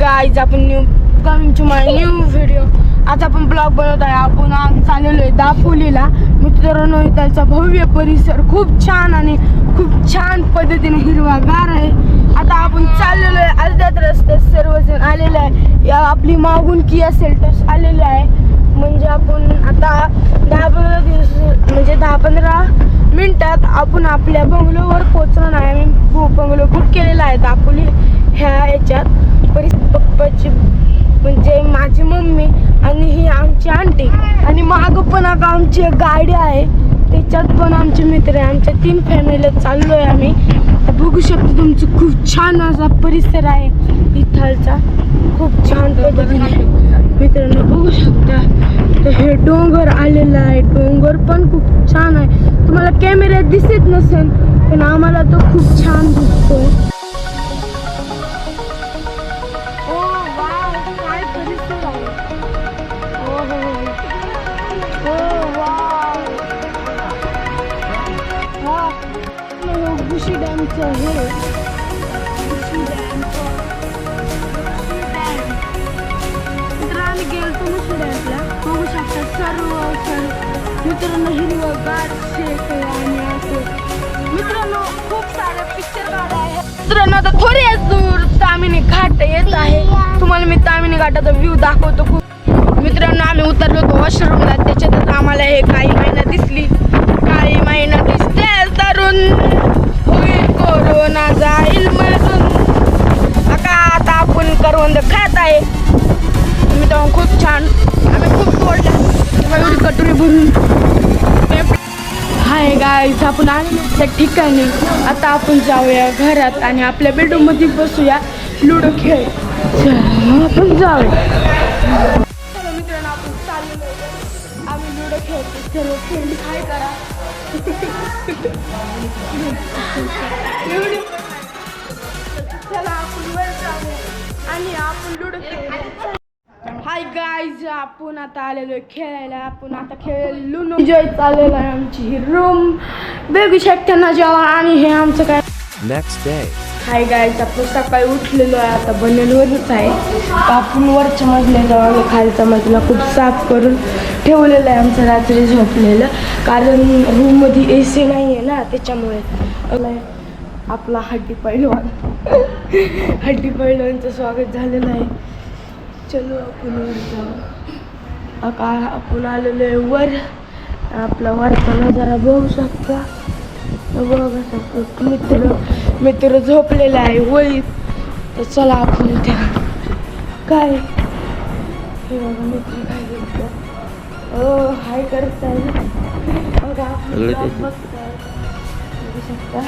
Guys आपण new coming to my new video आज आपण ब्लॉग बनवत आहे. आपण आज चाललेलो आहे दापोलीला. मित्रांनो त्याचा भव्य परिसर खूप छान आणि खूप छान पद्धतीने हिरवागार आहे. आता आपण चाललेलो आहे अर्ध्यात रस्त्यात. सर्वजण आलेले आहे. या आपली मागून किया सेल्टर्स आलेले आहे. म्हणजे आपण आता दहा पंधरा दिवस म्हणजे दहा पंधरा मिनटात आपण आपल्या बंगलोवर पोचणार आहे आम्ही बु- बंगलो बुक केलेला आहे दापोली ह्या याच्यात परी पप्पाची म्हणजे माझी मम्मी आणि ही आमची आंटी आणि मागं पण आता आमची एक गाडी आहे. त्याच्यात पण आमचे मित्र आहे. आमच्या तीन फॅमिलीला चाललो आहे आम्ही. बघू शकतो तुमचं खूप छान असा परिसर आहे इथलचा. खूप छान पद्धतीने मित्रांनो बघू शकता. तर हे डोंगर आलेलं आहे. डोंगर पण खूप छान आहे. तुम्हाला कॅमेऱ्यात दिसत नसेल पण आम्हाला तो खूप छान दिसतो हे डॅमचं हे. Gushi dam Gushi dam. मित्रांनी गेलतो ना डॅमला बघू शकता सर्व सर्व मित्रांनो हिरवगार शेत आहे आणि असं. मित्रांनो खूप सारे पिक्चर गाड्या आहे. मित्रांनो आता थोडी दूर. तामिनी घाट येत आहे. तुम्हाला मी तामिनी घाटाचा व्ह्यू दाखवतो खूप. मित्रांनो आम्ही उतरलो होतो वॉशरूमला त्याच्यातच आम्हाला हे काही महिना दिसली. काही महिना छान. आम्ही खूप तोडल्या एवढी कटोरी भरून. हाय गाईज आपण आलेलो त्या ठिकाणी. आता आपण जाऊया घरात आणि आपल्या बेडरूममध्ये बसूया लुडो खेळ. चला, आपण जाऊया. मित्रांनो आपण चाललेलो आम्ही लुडो खेळतो सर्व फ्रेंड हाय करा. चला आपण वर आणि आपण लुडो खेळ हाय गाईज आपण आता आलेलो आहे खेळायला. आपण आता खेळ लुनो एन्जॉय चाललेला आहे आमची ही रूम बघू शकता ना जेव्हा आणि हे आमचं काय. Next day. हाय गाईज आपण सकाळी उठलेलो आहे. आता बनेलवरच आहे. आपण वरच्या मजल्याला आम्ही खालचा मजला खूप साफ करून ठेवलेलं आहे आमचं. रात्री झोपलेलं. कारण रूममध्ये ए सी नाही आहे ना त्याच्यामुळे. आपला हड्डी पैलवान. हड्डी पैलवानचं स्वागत झालेलं आहे. चलो आपण वर जाऊ आता आपण आलेलो आहे वर आपला वरचा नजारा बघू शकता. बघू शकतो मित्र मित्र झोपलेला आहे वळीत तर चला आपण त्या काय? हे बघा मित्र काय करतो ओ हाय करताय. बघा आपण. बघू शकता.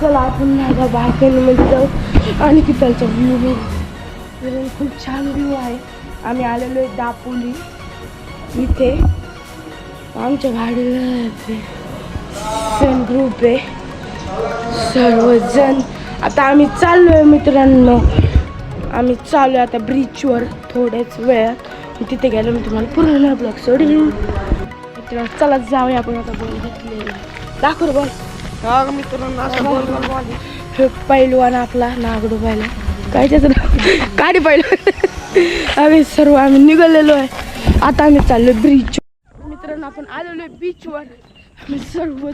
चला आपण माझ्या बाल्कनीमध्ये जाऊ. आणि तिथलचा व्ह्यू बघू फिरून खूप छान व्ह्यू आहे. आम्ही आलेलो आहे दापोली. इथे आमच्या गाडीला सन ग्रुप आहे. सर्वजण. आता आम्ही चाललो आहे मित्रांनो. आम्ही चाललो आहे आता ब्रिजवर थोड्याच वेळात. तिथे गेलो मी तुम्हाला पूर्ण ब्लॉग सोडीन. मित्रांनो चला जाऊया आपण आता बॉल घेतलेला. दाखव बॉल मित्रांनो हे पैलवान आपला नागडू पाहिला काय त्याचं काढी पाहिलं. आम्ही सर्व आम्ही निघालेलो आहे. आता आम्ही चाललो ब्रिज मित्रांनो आपण आलेलो आहे बीचवर आम्ही सर्व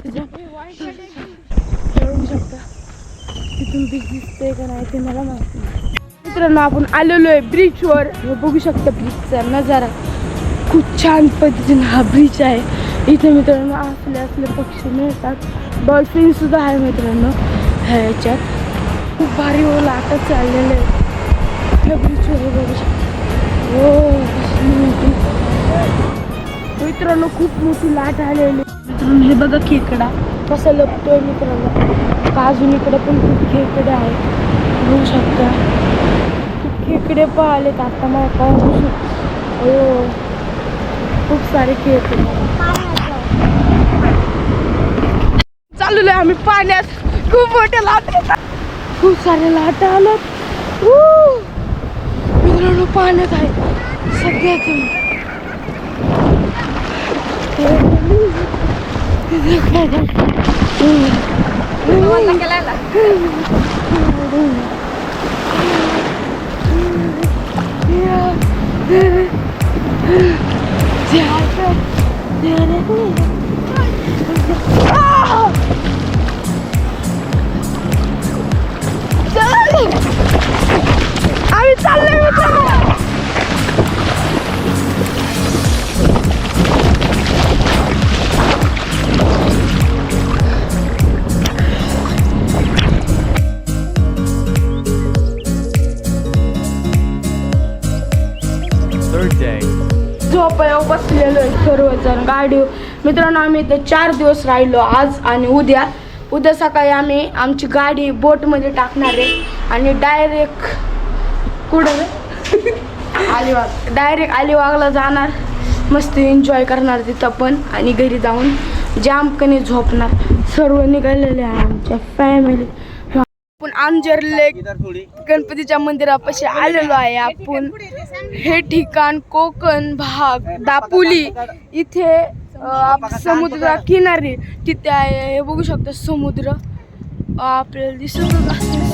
बघू शकता तिथून बीच दिसते का नाही ते मला माहिती मित्रांनो आपण आलेलो आहे ब्रिजवर हे बघू शकता ब्रिजचा नजारा. खूप छान पद्धतीने हा ब्रिज आहे. इथे मित्रांनो असले असले पक्षी मिळतात. डॉल्फिन सुद्धा आहे मित्रांनो. ह्याच्यात. खूप भारी हो लाटत चाललेले आहेत. ह्या बघू. शकता हो मित्रांनो खूप मोठी लाट आलेली. मित्रांनो हे बघा खेकडा. कसा लपतोय मित्रांनो. अजून इकडे पण खूप खेकडे आहेत? बघू शकता. खूप खेकडे पण आलेत. आता मला पाहू हो. खूप सारे खेकडे. चाललेलो आहे आम्ही पाण्यात खूप मोठ्या लाट येतात खूप सारे लाटा आल्यात मित्रांनो पाण्यात आहे. सगळ्यात आम्ही झोपाय बसलेलो आहे सर्वजण. गाडी मित्रांनो आम्ही इथे चार दिवस राहिलो आज आणि उद्या. उद्या सकाळी आम्ही आमची गाडी बोटमध्ये टाकणार आहे आणि डायरेक्ट कुठं अलिबाग. डायरेक्ट अलिबागला जाणार. मस्त एन्जॉय करणार तिथं पण आणि घरी जाऊन जामकने झोपणार. सर्व निघालेले आहे आमच्या फॅमिली आपण आंजर लेक गणपतीच्या मंदिरापाशी आलेलो आहे आपण. हे ठिकाण कोकण भाग दापोली. इथे समुद्र किनारी तिथे आहे. हे बघू शकता समुद्र. आपल्याला दिसत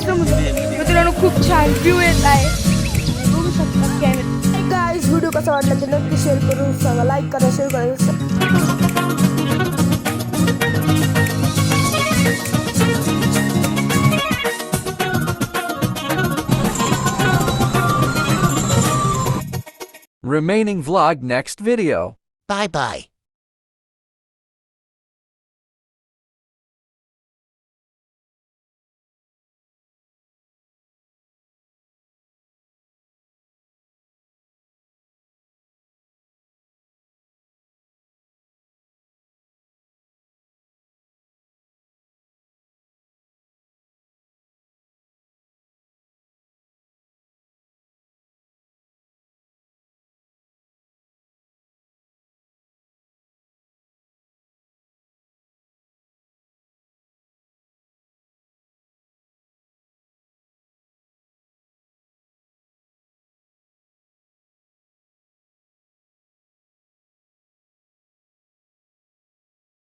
समुद्र. मित्रांनो खूप छान व्ह्यू येत आहे. बघू शकता कॅमेरा गाईज व्हिडिओ कसा वाटला ते नक्की शेअर करून सांगा. लाईक करा शेअर करा. Remaining vlog next video. Bye bye.